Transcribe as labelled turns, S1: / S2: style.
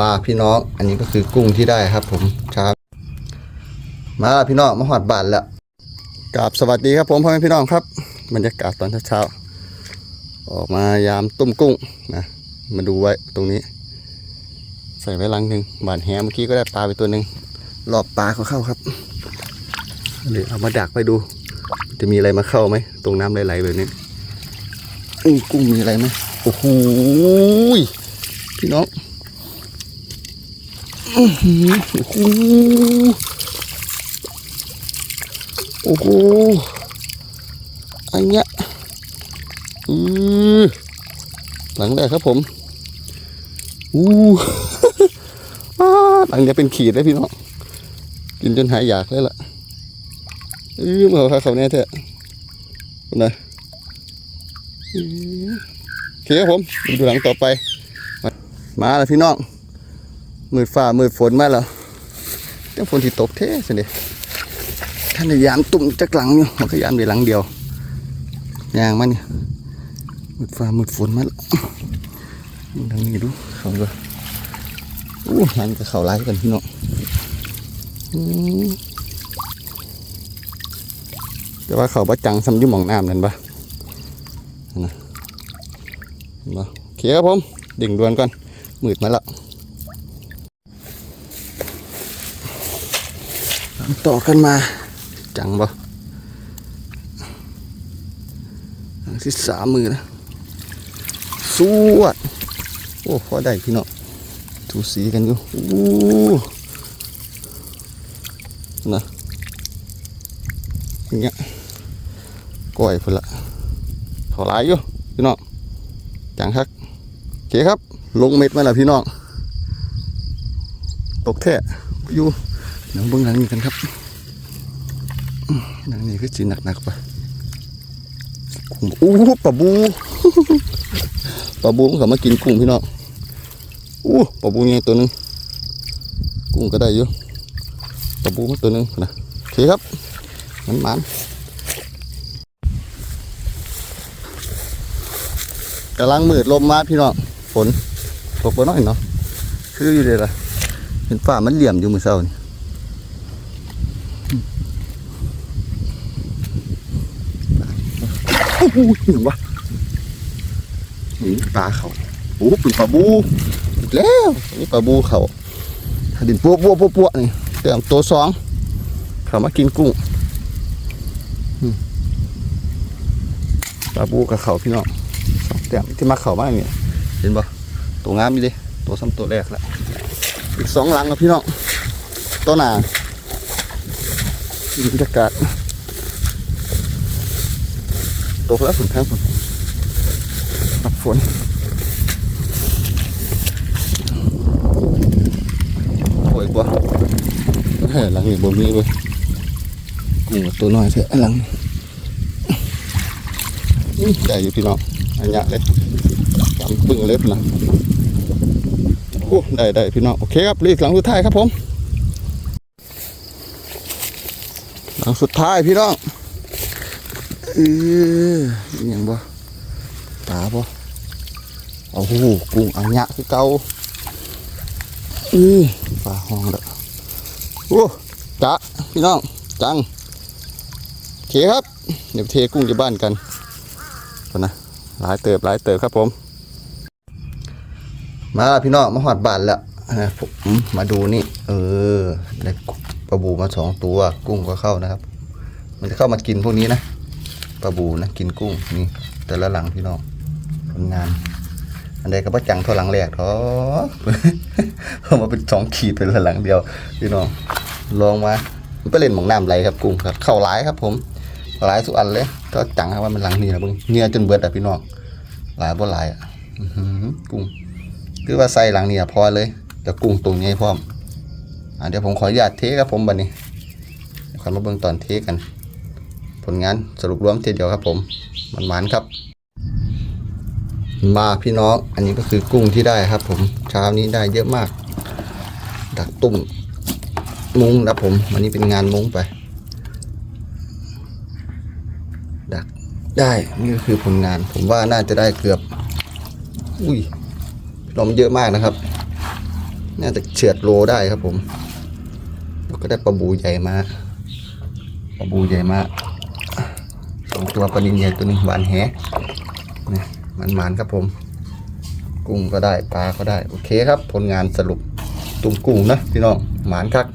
S1: มาพี่น้องอันนี้ก็คือกุ้งที่ได้ครับ ผมครับ มาพี่น้องมาหอดบานแล้วกราบสวัสดีครับผมพ่อแม่พี่น้องครับบรรยากาศตอนเช้าๆออกมายามต้มกุ้งนะมาดูไว้ตรงนี้ ใส่ไว้ลังหนึ่งบานแหเมื่อกี้ก็ได้ปลาไปตัวหนึ่งรอบปลาเขาเข้าครับเลยเอามาดักไปดู จะมีอะไรมาเข้าไหมตรงน้ำไหลๆแบบนี้อุ้ยกุ้งมีอะไรไหมโอ้โหพี่น้อง โอ้โหโอ้โหอันเนี้ยอือหลังแรกครับผมอู้อ้าหลังจะเป็นขีดเลยพี่น้องกินจนหายอยากเลยล่ะอือมาเอาเขาเนี่ยเถอะนะโอเคครับผมดูหลังต่อไป มาแล้วพี่น้อง มืดฟ้ามืดฝนมาแล้วแต่ฝนที่ตกเท่สิเดท่านยามตุ่มจักหลังอยู่มันก็ยามได้หลังเดียวยางมันนี่มืดฟ้ามืดฝนมาแล้วทางนี้ดูเขาก็อู้หลังกับเขาไล่กันพี่น้องแต่ว่าเขาประจังซ้ำยุ่หมองน้ำนั่นปะนะเห็นปะโอเคครับผมดิ่งดวนก่อนมืดมาแล้ว ต่อกันมา จังบ่อันที่สามมือนะสวดโอ้พอได้พี่น้องถูสีกันอยู่อู้นะอย่างเงี้ยก้อยพุ่นละเขาหลายอยู่พี่น้องจังคักโอเคครับ ลงเม็ดมาแล้วพี่น้องตกแท้อยู่ เดี๋ยวเบื้องหลังนี้กันครับหลังนี้คือจีหนักๆไปกุ้งอู้ปลาบูปลาบูมันเขามากินกุ้งพี่น้องอู้ปลาบูใหญ่ตัวหนึงกุ้งก็ได้อยู่ปลาบูมาตัวหนึงนะโอเคครับมันมันกำลังมืดลมมาพี่น้องฝนตกไปน้อยเนาะคืออยู่เดี๋ยวละเห็นฝ่ามันเหลี่ยมอยู่มือเศร้านี่ โอ้โหหนึ่งวะนี่ปลาเขาโอ้เป็นปลาบูอีกแล้วนี่ปลาบูเขาถ้าดินปัวปัวปัวปัวนี่เติมตัวสองเขามากินกุ้งปลาบูกับเขาพี่น้องสองแต้มที่มาเขามากเนี่ยเห็นปะตัวงามนี่ดิตัวซ้ำตัวแรกละอีกสองหลังกับพี่น้องตัวหนาบรรยากาศ ตกแล้วฝนแพ้ฝนรับฝนโอ้ยกว่าหลังนี้บ่มีเว้ยกูตัวน้อยเถอะหลังนี้อื้อได้อยู่พี่น้องอันยะเลยจำปึ้งเล็บนะโอ้ได้ได้พี่น้องโอเคครับรีบหลังสุดท้ายครับผมหลังสุดท้ายพี่น้อง เอออย่างบ่ตาบ่โอ้โหกุ้งอังยะคือเก่าอือปลาห้องแล้วโอ้จ๊ะพี่น้องจังเคครับ เดี๋ยวเทกุ้งที่บ้านกันก่อนนะหลายเติบหลายเติบครับผม มาพี่น้องมาหอดบ้านแล้วนะผมมาดูนี่ เออได้ปลาบูมาสองตัว กุ้งก็เข้านะครับ มันจะเข้ามากินพวกนี้นะ ลาบูนะกินกุ้งนี่ แต่ละหลังพี่น้องผลงาน อันใดก็ประจังเท่าหลังแรกท้อเอามาเป็นสองขีดเป็นละหลังเดียว พี่น้องลองมามันไปเล่นหมองน้ำไหลครับกุ้งครับเข้าหลายครับ ผมหลายสุอันเลยก็จังครับว่ามันหลังนี่นะเบิ่งเนียจนเบิดอะพี่น้องหลายบ่หลายอะกุ้งคือว่าใส่หลังนี่พอเลยแต่กุ้งตรงนี้พร้อมอะเดี๋ยวผมขออนุญาตเทครับผมบัดนี้ขอมาเบิ่งตอนเทกัน ผลงานสรุปรวมทีเดียวครับผมมันหวานครับ มาพี่น้องอันนี้ก็คือกุ้งที่ได้ครับ ผมเช้านี้ได้เยอะมาก ดักตุ่มมุ้งนะผมวันนี้เป็นงานมุ้งไป ดักได้นี่ก็คือผลงาน ผมว่าน่าจะได้เกือบ อุ้ยลมเยอะมากนะครับ น่าจะเฉือดโลได้ครับผม แล้วก็ได้ปลาบูใหญ่มาปลาบูใหญ่มา สองตัวปลานินใหญ่ตัวนึงหวานแหนี่มันหมานครับผม กุ้งก็ได้ปลาก็ได้ โอเคครับ ผลงานสรุปตุ่มกุ้งนะพี่น้องหมานครับ